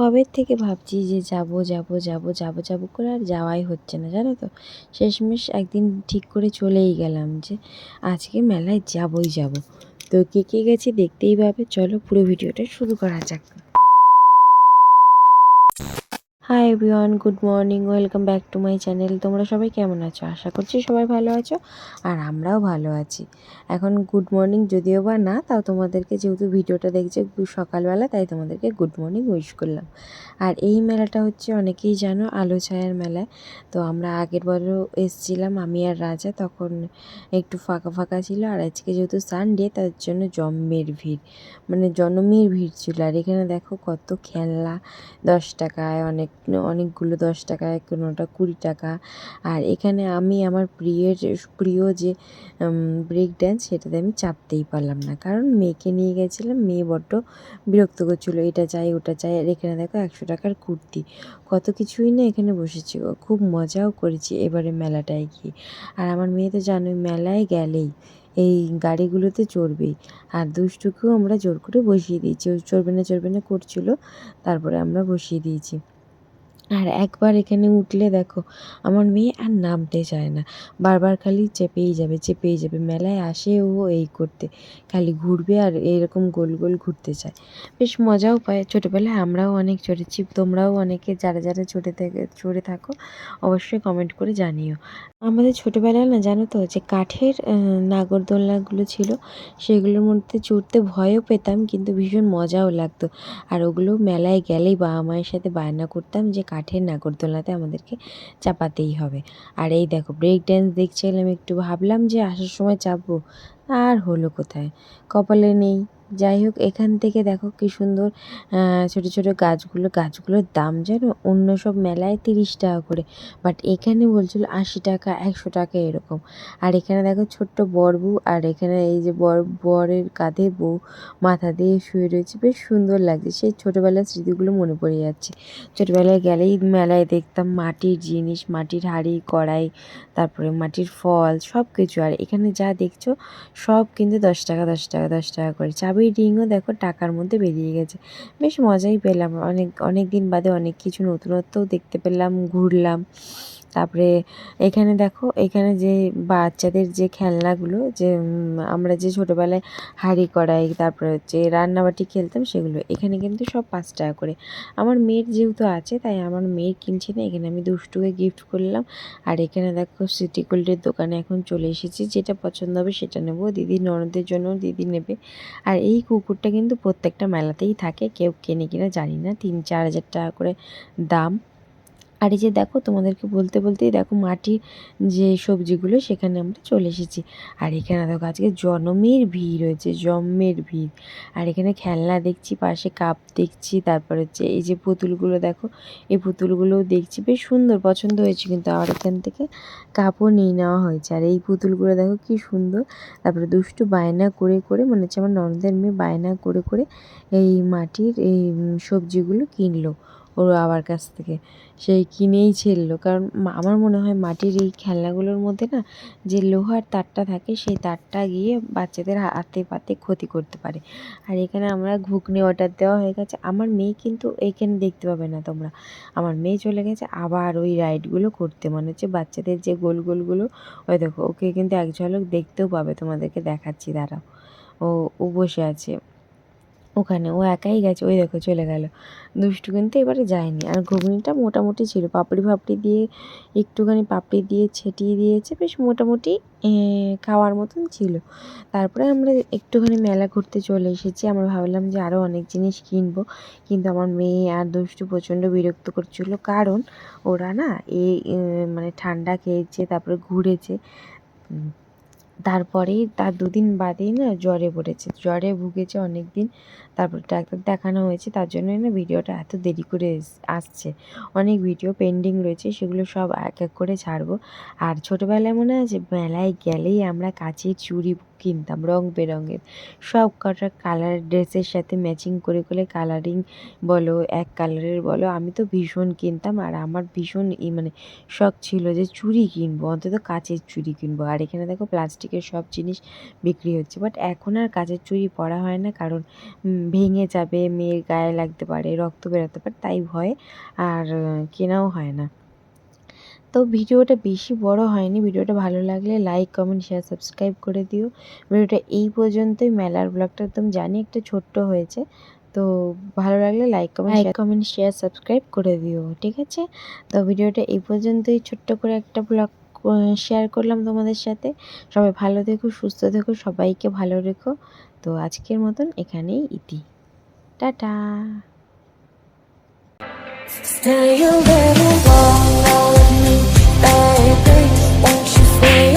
কবে থেকে ভাবছি যে যাব যাব যাব যাব যাব করে আর যাওয়াই হচ্ছে না, জানো তো? শেষমেশ একদিন ঠিক করে চলেই গেলাম যে আজকে মেলায় যাবই যাব। তো কে কে গেছে দেখতেই পাবে, চলো পুরো ভিডিওটা শুরু করা যাক। Hi everyone good morning welcome back to my channel তোমরা সবাই কেমন আছো? আশা করছি সবাই ভালো আছো আর আমরাও ভালো আছি। এখন গুড মর্নিং যদিও বা না, তাও তোমাদেরকে যেহেতু ভিডিওটা দেখছে সকালবেলা, তাই তোমাদেরকে গুড মর্নিং উইশ করলাম। আর এই মেলাটা হচ্ছে অনেকেই জানো, আলো ছায়ার মেলায় তো আমরা আগের বারও এসছিলাম, আমি আর রাজা, তখন একটু ফাঁকা ফাঁকা ছিল। আর আজকে যেহেতু সানডে তার জন্য জম্মের ভিড় মানে জনমের ভিড় ছিল। আর এখানে দেখো কত খেলনা, দশ টাকায় অনেক অনেকগুলো দশ টাকায় কোনোটা কুড়ি টাকা। আর এখানে আমি আমার প্রিয়ের প্রিয় যে ব্রেক ড্যান্স সেটাতে আমি চাপতেই পারলাম না। কারণ মেয়েকে নিয়ে গেছিলাম, মেয়ে বড্ড বিরক্ত করছিল, এটা চাই, ওটা চাই। আর এখানে দেখো একশো টাকার কুর্তি। কত কিছুই না এখানে বসেছি খুব মজাও করেছি এবারে মেলাটায় গিয়ে। আর আমার মেয়ে তো জানোই, মেলায় গেলেই এই গাড়িগুলোতে চড়বেই। আর দুষ্টুকেও আমরা জোর করে বসিয়ে দিয়েছি, ও চড়বে না চড়বে না করছিল, তারপরে আমরা বসিয়ে দিয়েছি। আর একবার এখানে উঠলে দেখো, আমার মেয়ে আর নামতে চায় না। বারবার খালি চেপেই যাবে চেপেই যাবে, মেলায় আসে ও এই করতে। খালি ঘুরবে আর এরকম গোল গোল ঘুরতে চায়। বেশ মজাও পায়। ছোটোবেলায় আমরাও অনেক চড়েছি, তোমরাও অনেকে যারা যারা চড়ে থেকে, চড়ে থাকো, অবশ্যই কমেন্ট করে জানিও। আমাদের ছোটোবেলায় না জানো তো, যে কাঠের নাগরদোলনাগুলো ছিল, সেগুলোর মধ্যে চড়তে ভয়ও পেতাম, কিন্তু ভীষণ মজাও লাগতো। আর ওগুলো মেলায় গেলেই বাবা মায়ের সাথে বায়না করতাম যে কাঠের নাগরদোলাতে আমাদেরকে চাপাতেই হবে। আর এই দেখো ব্রেক ড্যান্স দেখছিলাম একটু, ভাবলাম যে আসার সময় চাপবো, আর হলো কোথায়? কপালে নেই। যাই হোক, এখান থেকে দেখো কি সুন্দর ছোট ছোট গাছগুলো, গাছগুলোর দাম যেন অন্য সব মেলায় তিরিশ টাকা করে বাট এখানে বলছিল আশি টাকা, একশো টাকা এরকম। আর এখানে দেখো ছোট্ট বর বউ, আর এখানে এই যে বর, বরের কাঁধে বউ মাথা দিয়ে শুয়ে রয়েছে, বেশ সুন্দর লাগছে। সেই ছোটোবেলার স্মৃতিগুলো মনে পড়ে যাচ্ছে। ছোটোবেলায় গেলেই মেলায় দেখতাম মাটির জিনিস, মাটির হাঁড়ি, কড়াই, তারপরে মাটির ফল সব কিছু আর এখানে যা দেখছ, সব কিন্তু দশ টাকা দশ টাকা দশ টাকা করে। চাবি রিংও দেখো টাকার মধ্যে বেরিয়ে গেছে। বেশ মজাই পেলাম। অনেক অনেক দিন বাদে অনেক কিছু নতুনত্বও দেখতে পেলাম, ঘুরলাম। তারপরে এখানে দেখো, এখানে যে বাচ্চাদের যে খেলনাগুলো, যে আমরা যে ছোটোবেলায় হাঁড়ি কড়াই, তারপরে হচ্ছে রান্নাবাটি খেলতাম সেগুলো, এখানে কিন্তু সব পাঁচ টাকা করে। আমার মেয়ের যেহেতু আছে, তাই আমার মেয়ের কিনছে না, এখানে আমি দুষ্টুকে গিফট করলাম। আর এখানে দেখো সিটি গোল্ডের দোকানে এখন চলে এসেছি, যেটা পছন্দ হবে সেটা নেব। দিদি ননদের জন্য দিদি নেবে। আর এই কুকুরটা কিন্তু প্রত্যেকটা মেলাতেই থাকে, কেউ কেনে কিনা জানি না, তিন চার হাজার টাকা করে দাম। আর এই যে দেখো, তোমাদেরকে বলতে বলতেই দেখো মাটির যে সবজিগুলো, সেখানে আমরা চলে এসেছি। আর এখানে দেখো আজকে জনমের ভিড় হয়েছে জন্মের ভিড়। আর এখানে খেলনা দেখছি, পাশে কাপ দেখছি, তারপর হচ্ছে এই যে পুতুলগুলো দেখো, এই পুতুলগুলোও দেখছি, বেশ সুন্দর পছন্দ হয়েছে কিন্তু আর এখান থেকে কাপও নিয়ে নেওয়া হয়েছে। আর এই পুতুলগুলো দেখো কি সুন্দর, তারপরে দুষ্টু বায়না করে করে মনে হচ্ছে আমার ননদের মেয়ে বায়না করে করে এই মাটির এই সবজিগুলো কিনলো। ওর বাবার কাছ থেকে। সেই কিনেই ছেড়লো। কারণ আমার মনে হয় মাটির এই খেলনাগুলোর মধ্যে না যে লোহার তারটা থাকে, সেই তারটা গিয়ে বাচ্চাদের হাতে পাতে ক্ষতি করতে পারে। আর এখানে আমরা ঘুগনি অর্ডার দেওয়া হয়ে গেছে। আমার মেয়ে কিন্তু এখানে দেখতে পাবে না তোমরা। আমার মেয়ে চলে গেছে আবার ওই রাইডগুলো করতে। মনে হচ্ছে বাচ্চাদের যে গোল গোলগুলো, ওই দেখো, ওকে কিন্তু এক ঝলক দেখতেও পাবে। তোমাদেরকে দেখাচ্ছি, দাঁড়াও। ও ও বসে আছে। ওখানে, ও একাই গেছে। ওই দেখো, চলে গেল। দুষ্টু কিন্তু এবারে যায়নি। আর ঘুগনিটা মোটামুটি ছিল। পাপড়ি ফাপড়ি দিয়ে একটুখানি পাপড়ি দিয়ে ছেটিয়ে দিয়েছে। বেশ মোটামুটি খাওয়ার মতন ছিল। তারপরে আমরা একটুখানি মেলা ঘুরতে চলে এসেছি। আমরা ভাবলাম যে আরও অনেক জিনিস কিনবো। কিন্তু আমার মেয়ে আর দুষ্টু প্রচণ্ড বিরক্ত করছিল। কারণ ওরা না এই মানে ঠান্ডা খেয়েছে, তারপরে ঘুরেছে। তারপরেই তার দুদিন বাদেই না জ্বরে পড়েছে। জ্বরে ভুগেছে অনেক দিন তারপর ডাক্তার দেখানো হয়েছে, তার জন্যই না ভিডিওটা এত দেরি করে আসছে। অনেক ভিডিও পেন্ডিং রয়েছে, সেগুলো সব এক এক করে ছাড়বো। আর ছোটোবেলায় মনে আছে, মেলায় গেলেই আমরা কাচের চুড়ি কিনতাম রং বেরঙের। সব কটা কালার ড্রেসের সাথে ম্যাচিং করে করে কালারিং বলো, এক কালারের বলো, আমি তো ভীষণ কিনতাম। আর আমার ভীষণ মানে শখ ছিল যে চুড়ি কিনবো, অন্তত কাচের চুড়ি কিনবো। আর এখানে দেখো প্লাস্টিকের সব জিনিস বিক্রি হচ্ছে। বাট এখন আর কাচের চুড়ি পরা হয় না কারণ ভেঙে যাবে মেয়ের গায়ে লাগতে পারে রক্ত বেরোতে পারে তাই ভয় আর কেনাও হয় না। তো ভিডিওটা বেশি বড় হয়নি ভিডিওটা ভালো লাগলে লাইক কমেন্ট শেয়ার সাবস্ক্রাইব করে দিও। ভিডিওটা এই পর্যন্তই মেলার ব্লগটা একদম জানি একটা ছোট্ট হয়েছে। তো ভালো লাগলে like comment like comment share subscribe করে দিও ঠিক আছে? তো ভিডিওটা এই পর্যন্তই ছোট্ট করে একটা ব্লগ শেয়ার করলাম তোমাদের সাথে সবাই ভালো থেকো সুস্থ থেকো সবাইকে ভালো রেখো তো আজকের মতন এখানেই ইতি tata Stay a little while love me, baby? Won't you stay?